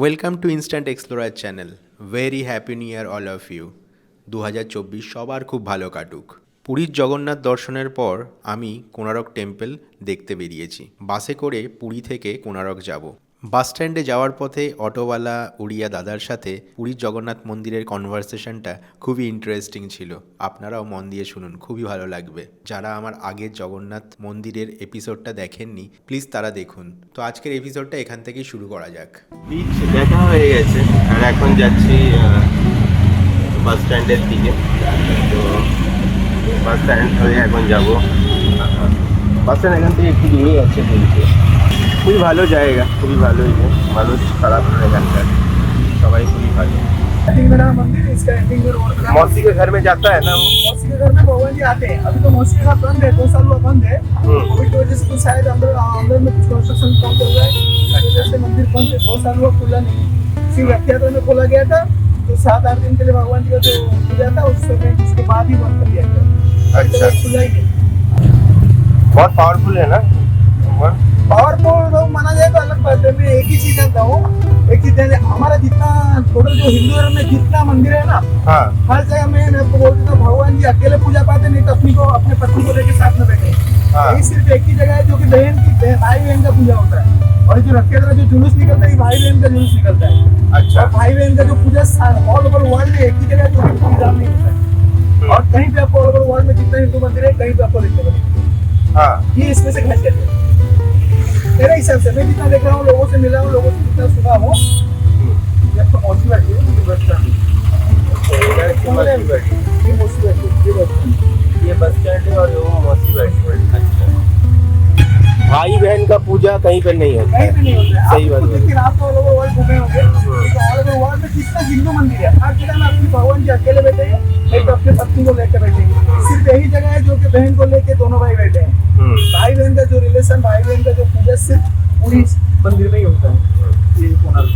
Welcome to instant explorer channel very happy new year all of you দু হাজার চব্বিশ সবার খুব ভালো কাটুক। পুরীর জগন্নাথ দর্শনের পর আমি কোণারক টেম্পল দেখতে বেরিয়েছি। বাসে করে পুরী থেকে কোণারক যাব। বাস স্ট্যান্ডে যাওয়ার পথে অটোওয়ালা উড়িয়া দাদার সাথে পুরীর জগন্নাথ মন্দিরের কনভারসেশনটা খুবই ইন্টারেস্টিং ছিল। আপনারাও মন দিয়ে শুনুন, খুবই ভালো লাগবে। যারা আমার আগের জগন্নাথ মন্দিরের এপিসোডটা দেখেননি প্লিজ তারা দেখুন। তো আজকের এপিসোডটা এখান থেকেই শুরু করা যাক। দেখা হয়ে গেছে। আর এখন যাচ্ছি বাস স্ট্যান্ডের দিকে। তো বাস স্ট্যান্ড হয়ে এখন যাব। বাস স্ট্যান্ড এখান থেকে একটু দূরে কিন্তু। খুবই ভালো জায়গা খুবই ভালো ইয়ে মানুষ খারাপ না এখানকার সবাই খুবই ভালো एंडिंग में ना मंदिर है, इसका एंडिंग में रोड बना मौसी के घर में जाता है ना वो मौसी के घर में भगवान जी आते हैं अभी तो मौसी का बंद है दो साल हुआ बंद है हम्म। कोविड की वजह से कुछ शायद अंदर अंदर में कुछ कंस्ट्रक्शन काम चल रहा है इस वजह से मंदिर बंद है दो साल हुआ खुला नहीं सिर्फ रथ यात्रा में खोला गया था तो सात आठ दिन के लिए भगवान जी का जो पूजा था उस समय उसके बाद ही बंद कर दिया गया अभी तक अच्छा। खुला ही नहीं बहुत पावरफुल है ना भगवान? पावरफुल तो माना जाए तो अलग बात है। मैं एक ही चीज़ जानता हूँ। एक चीज़ हमारा जितना टोटल जो हिंदू धर्म में जितना मंदिर है ना हाँ। हर जगह में मैं आपको बोल देता हूँ भगवान जी अकेले पूजा पाते नहीं तो अपनी को अपने पत्नी को लेके साथ में बैठे हाँ। यही सिर्फ़ एक ही जगह है जो कि बहन की भाई बहन का पूजा होता है। और जो रथ यात्रा जो जुलूस निकलता है भाई बहन का जुलूस निकलता है। अच्छा। भाई बहन का जो पूजा ऑल ओवर वर्ल्ड में एक ही जगह जो पूजा नहीं होता है। और कहीं पे आपको ऑल ओवर वर्ल्ड में जितना हिंदू मंदिर है कहीं पे आपको देखने को हाँ। ये इसमें से खासियत है। मेरे हिसाब से मैं जितना देख रहा हूँ लोगों से मिला हूँ लोगों से जितना सुना हूँ ये आपको मौसी बैठी है ये बस स्टैंड इधर की मौसी बैठी। है। ये मौसी बैठी ये बस स्टैंड ये बस स्टैंड है और वो मौसी बैठी अच्छा भाई बहन का पूजा कहीं पर नहीं होता कहीं है भी नहीं होता सही बात है। आप तो ऑल वर्ल्ड घूमे होंगे। तो वर्ल्ड में कितना हिंदू मंदिर है। हर जगह में अपने भगवान जी अकेले बैठे हैं एक तो अपने पत्नी को लेकर बैठे हैं। सिर्फ़ यही जगह है जो कि बहन को लेके दोनों भाई बैठे हैं। भाई बहन का जो रिलेशन भाई बहन का जो पूजा सिर्फ़ पूरी मंदिर में ही होता है। ये कोणार्क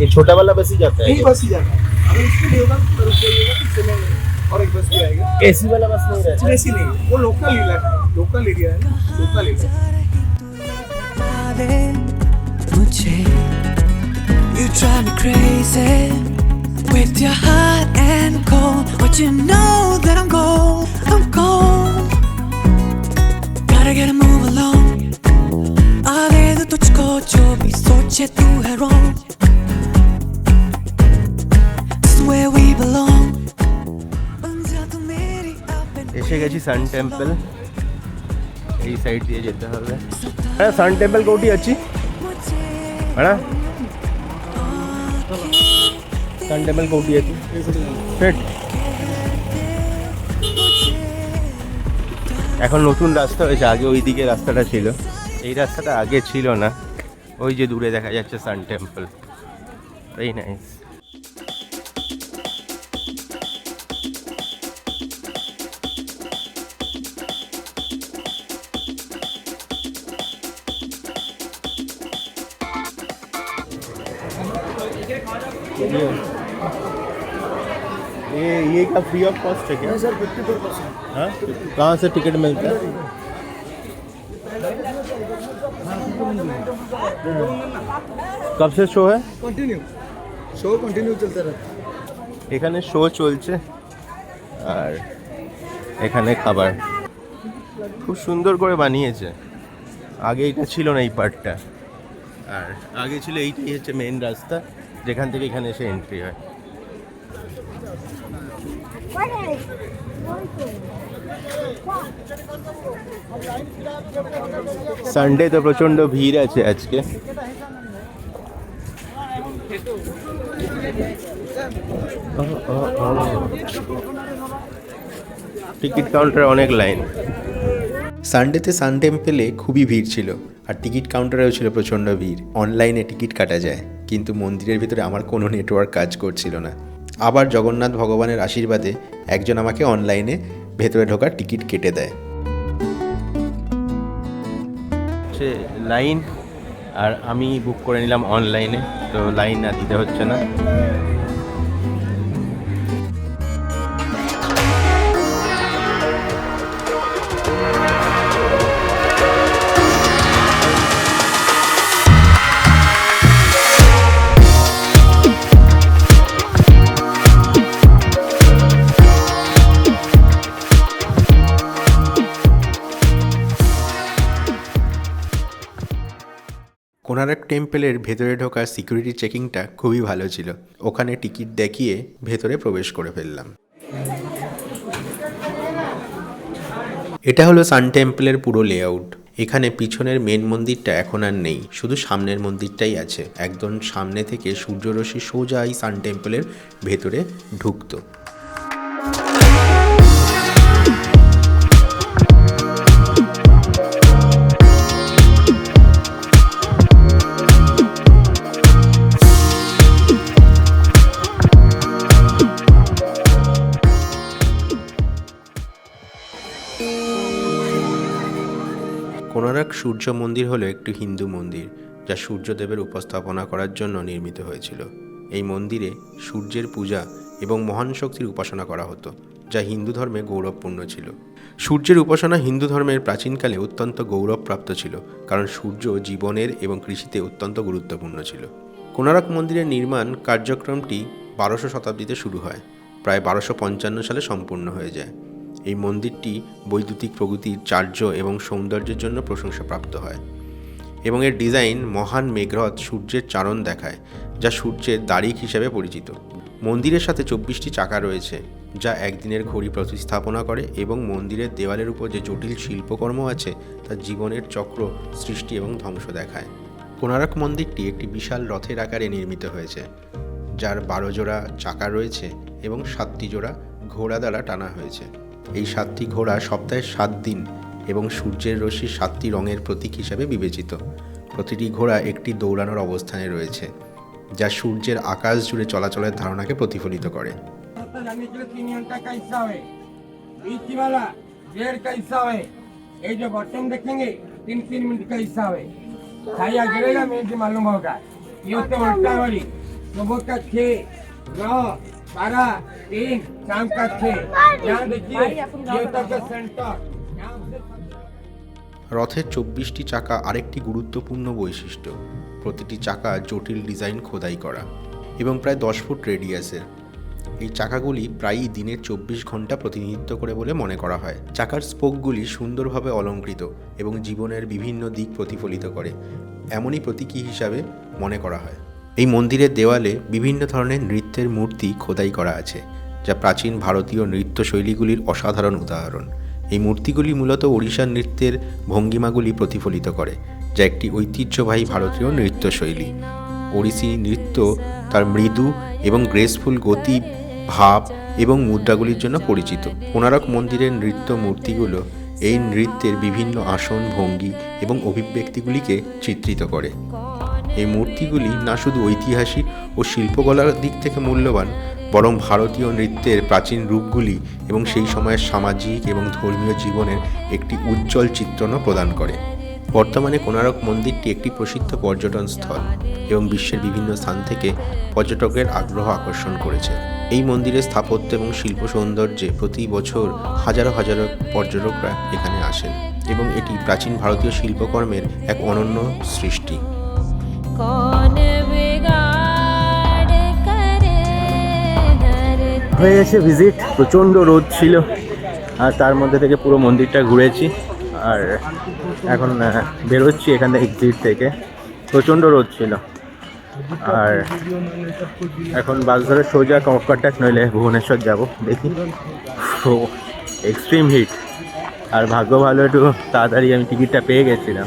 ये छोटा वाला बस ही जाता है? यही बस ही जाता है। अगर इसके लिए होगा तो होगा तो चलेंगे और एक बस भी आएगा। एसी वाला बस नहीं रहता? ऐसी नहीं वो लोकल इलाका है। लोकल एरिया है ना? लोकल एरिया मुझे You drive me crazy With your hot and cold But you know that I'm gold I'm gold Gotta get a move along आगे तो तुझको जो भी सोचे तू है wrong This is where we belong बन जा तू मेरी up and এসে গেছি সান টেম্পল এই সাইড দিয়ে যেতে হবে হ্যাঁ সান টেম্পল কোটি আছি হ্যাঁ সান টেম্পল কোটি আছি সেট এখন নতুন রাস্তা হয়েছে, আগে ওই দিকে রাস্তাটা ছিল। এই রাস্তাটা আগে ছিল না। ওই যে দূরে দেখা যাচ্ছে সান টেম্পল। এই নাইস ये ये क्या फ्री ऑफ कॉस्ट है क्या सर फिफ्टी टू परसेंट हाँ कहाँ से टिकट मिलता है कब से शो है कंटिन्यू शो कंटिन्यू चलता रहता है এখানে শো চলছে আর এখানে খাবার খুব সুন্দর করে বানিয়েছে আগে এটা ছিল না এই পার্টটা আর আগে ছিল এইটাই হচ্ছে মেন রাস্তা যেখান থেকে এখানে এসে এন্ট্রি হয় সানডে তো প্রচণ্ড ভিড় আছে আজকে। টিকিট কাউন্টারে অনেক লাইন। সানডেতে সান টেম্পেলে খুবই ভিড় ছিল, আর টিকিট কাউন্টারেও ছিল প্রচণ্ড ভিড়। অনলাইনে টিকিট কাটা যায়, কিন্তু মন্দিরের ভিতরে আমার কোনো নেটওয়ার্ক কাজ করছিল না। আবার জগন্নাথ ভগবানের আশীর্বাদে একজন আমাকে অনলাইনে ভেতরে ঢোকার টিকিট কেটে দেয়। হচ্ছে লাইন আর আমি বুক করে নিলাম অনলাইনে, তো লাইন আর দিতে হচ্ছে না। কোনারক টেম্পলের ভেতরে ঢোকার সিকিউরিটি চেকিংটা খুবই ভালো ছিল। ওখানে টিকিট দেখিয়ে ভেতরে প্রবেশ করে ফেললাম। এটা হলো সান টেম্পলের পুরো লেআউট এখানে পিছনের মেন মন্দিরটা এখন আর নেই, শুধু সামনের মন্দিরটাই আছে। একদম সামনে থেকে সূর্যরশ্মি সোজা এই সান টেম্পলের ভেতরে ঢুকতো। কোনারক সূর্য মন্দির হলো একটি হিন্দু মন্দির, যা সূর্যদেবের উপস্থাপনা করার জন্য নির্মিত হয়েছিল। এই মন্দিরে সূর্যের পূজা এবং মহান শক্তির উপাসনা করা হতো, যা হিন্দু ধর্মে গৌরবপূর্ণ ছিল। সূর্যের উপাসনা হিন্দু ধর্মের প্রাচীনকালে অত্যন্ত গৌরবপ্রাপ্ত ছিল, কারণ সূর্য জীবনের এবং কৃষিতে অত্যন্ত গুরুত্বপূর্ণ ছিল। কোনারক মন্দিরের নির্মাণ কার্যক্রমটি বারোশো শতাব্দীতে শুরু হয়, প্রায় বারোশো পঞ্চান্ন সালে সম্পূর্ণ হয়ে যায়। এই মন্দিরটি বৈদ্যুতিক প্রগতির চার্য এবং সৌন্দর্যের জন্য প্রশংসাপ্রাপ্ত হয় এবং এর ডিজাইন মহান মেঘরথ সূর্যের চারণ দেখায়, যা সূর্যের দাড়িক হিসাবে পরিচিত। মন্দিরের সাথে চব্বিশটি চাকা রয়েছে, যা একদিনের ঘড়ি প্রতিস্থাপনা করে এবং মন্দিরের দেওয়ালের উপর যে জটিল শিল্পকর্ম আছে, তা জীবনের চক্র, সৃষ্টি এবং ধ্বংস দেখায়। কোনারক মন্দিরটি একটি বিশাল রথের আকারে নির্মিত হয়েছে, যার বারো জোড়া চাকা রয়েছে এবং সাতটি জোড়া ঘোড়া দ্বারা টানা হয়েছে। এই সাতটি ঘোড়া সপ্তাহে সাত দিন এবং সূর্যের রশ্মি সাতটি রঙের প্রতীক হিসাবে বিবেচিত প্রতিটি ঘোড়া একটি দৌড়ানোর অবস্থানে রয়েছে যা সূর্যের আকাশ জুড়ে চলাচলের ধারণাকে প্রতিফলিত করে रास्ता जाने के लिए तीन घंटा का हिस्सा है बीच वाला डेढ़ का हिस्सा है ये जो बॉटम देखेंगे तीन तीन मिनट का हिस्सा है छाया गिरेगा मिनट मालूम होगा ये होते उल्टा वाली सुबह का छः नौ बारह तीन शाम का छः यहाँ देखिए ये होता है सेंटर यहाँ से রথের চব্বিশটি চাকা আরেকটি গুরুত্বপূর্ণ বৈশিষ্ট্য প্রতিটি চাকা জটিল ডিজাইন খোদাই করা এবং প্রায় দশ ফুট রেডিয়াসের এই চাকাগুলি প্রায়ই দিনের চব্বিশ ঘন্টা প্রতিনিধিত্ব করে বলে মনে করা হয় চাকার স্পোকগুলি সুন্দরভাবে অলঙ্কৃত এবং জীবনের বিভিন্ন দিক প্রতিফলিত করে এমনই প্রতীকী হিসাবে মনে করা হয় এই মন্দিরের দেওয়ালে বিভিন্ন ধরনের নৃত্যের মূর্তি খোদাই করা আছে, যা প্রাচীন ভারতীয় নৃত্যশৈলীগুলির অসাধারণ উদাহরণ। এই মূর্তিগুলি মূলত ওড়িশার নৃত্যের ভঙ্গিমাগুলি প্রতিফলিত করে, যা একটি ঐতিহ্যবাহী ভারতীয় নৃত্যশৈলী। ওড়িশি নৃত্য তার মৃদু এবং গ্রেসফুল গতি, ভাব এবং মুদ্রাগুলির জন্য পরিচিত। কোনারক মন্দিরের নৃত্য মূর্তিগুলো এই নৃত্যের বিভিন্ন আসন, ভঙ্গি এবং অভিব্যক্তিগুলিকে চিত্রিত করে। এই মূর্তিগুলি না শুধু ঐতিহাসিক ও শিল্পকলার দিক থেকে মূল্যবান, বরং ভারতীয় নৃত্যের প্রাচীন রূপগুলি এবং সেই সময়ের সামাজিক এবং ধর্মীয় জীবনের একটি উজ্জ্বল চিত্রণও প্রদান করে। বর্তমানে কোনারক মন্দিরটি একটি প্রসিদ্ধ পর্যটন স্থল এবং বিশ্বের বিভিন্ন স্থান থেকে পর্যটকের আগ্রহ আকর্ষণ করেছে। এই মন্দিরের স্থাপত্য এবং শিল্প সৌন্দর্যে প্রতি বছর হাজারো হাজারো পর্যটকরা এখানে আসেন এবং এটি প্রাচীন ভারতীয় শিল্পকর্মের এক অনন্য সৃষ্টি। হয়ে গেছে ভিজিট প্রচণ্ড রোদ ছিল। আর তার মধ্যে থেকে পুরো মন্দিরটা ঘুরেছি। আর এখন বেরোচ্ছি এখান থেকে এক্সিট থেকে। প্রচণ্ড রোদ ছিল। আর এখন বাস ধরে সোজা কটক নইলে ভুবনেশ্বর যাব, দেখি। তো এক্সট্রিম হিট আর ভাগ্য ভালো একটু তাড়াতাড়ি আমি টিকিটটা পেয়ে গেছিলাম।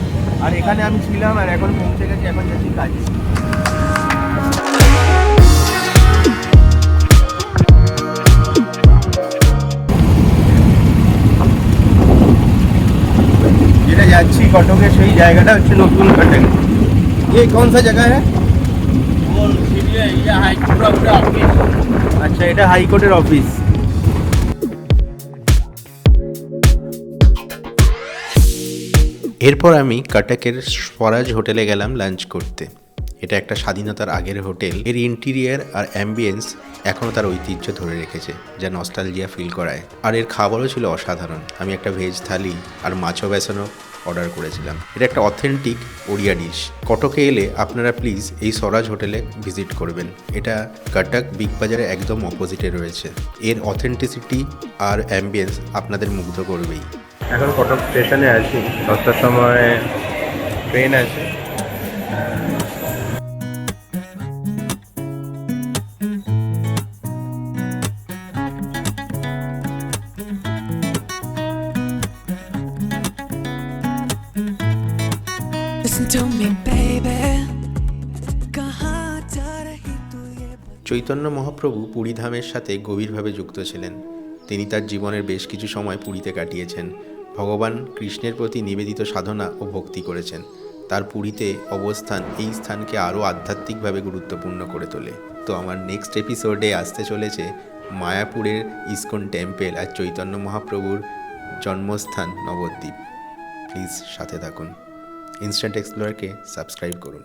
আর এখানে আমি ছিলাম আর এখন পৌঁছে গেছি এখন যাচ্ছি কাজ যেটা যাচ্ছি কটকে সেই জায়গাটা হচ্ছে নতুন কটক ये कौन सा जगह है আচ্ছা এটা হাইকোর্টের অফিস এরপর আমি কাটাকের স্বরাজ হোটেলে গেলাম লাঞ্চ করতে। এটা একটা স্বাধীনতার আগের হোটেল। এর ইন্টেরিয়ার আর অ্যাম্বিয়েন্স এখনও তার ঐতিহ্য ধরে রেখেছে, যা নস্টালজিয়া ফিল করায়। আর এর খাবারও ছিল অসাধারণ। আমি একটা ভেজ থালি আর মাছও বেসনও অর্ডার করেছিলাম। এটা একটা অথেন্টিক ওড়িয়া ডিশ কটকে এলে আপনারা প্লিজ এই স্বরাজ হোটেলে ভিজিট করবেন। এটা কাটাক বিগ বাজারে একদম অপোজিটে রয়েছে। এর অথেন্টিসিটি আর অ্যাম্বিয়েন্স আপনাদের মুগ্ধ করবেই। এখন কটক স্টেশনে আছি। দশটার সময় ট্রেন আছে। চৈতন্য মহাপ্রভু পুরীধামের সাথে গভীরভাবে যুক্ত ছিলেন। তিনি তার জীবনের বেশ কিছু সময় পুরীতে কাটিয়েছেন। ভগবান কৃষ্ণের প্রতি নিবেদিত সাধনা ও ভক্তি করেছেন। তার পুরীতে অবস্থান এই স্থানকে আরও আধ্যাত্মিকভাবে গুরুত্বপূর্ণ করে তোলে। তো আমার নেক্সট এপিসোডে আসতে চলেছে মায়াপুরের ইস্কন টেম্পেল আর চৈতন্য মহাপ্রভুর জন্মস্থান নবদ্বীপ। প্লিজ সাথে থাকুন। ইনস্ট্যান্ট এক্সপ্লোরকে সাবস্ক্রাইব করুন।